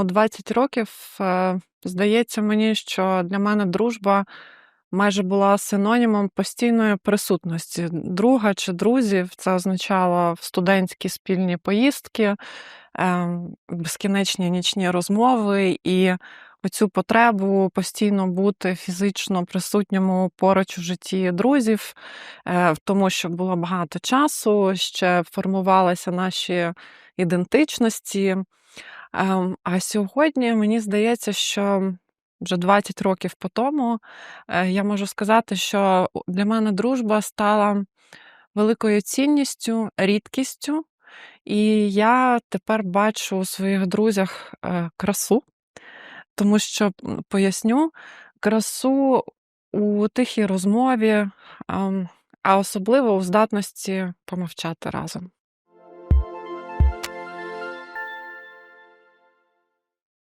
у 20 років, е, здається мені, що для мене дружба майже була синонімом постійної присутності друга чи друзів. Це означало студентські спільні поїздки, ем, безкінечні нічні розмови і оцю потребу постійно бути фізично присутньому поруч у житті друзів, е, тому, що було багато часу, ще формувалися наші ідентичності. А сьогодні мені здається, що вже 20 років по тому е, я можу сказати, що для мене дружба стала великою цінністю, рідкістю, і я тепер бачу у своїх друзях е, красу, тому що поясню красу у тихій розмові, а особливо у здатності помовчати разом.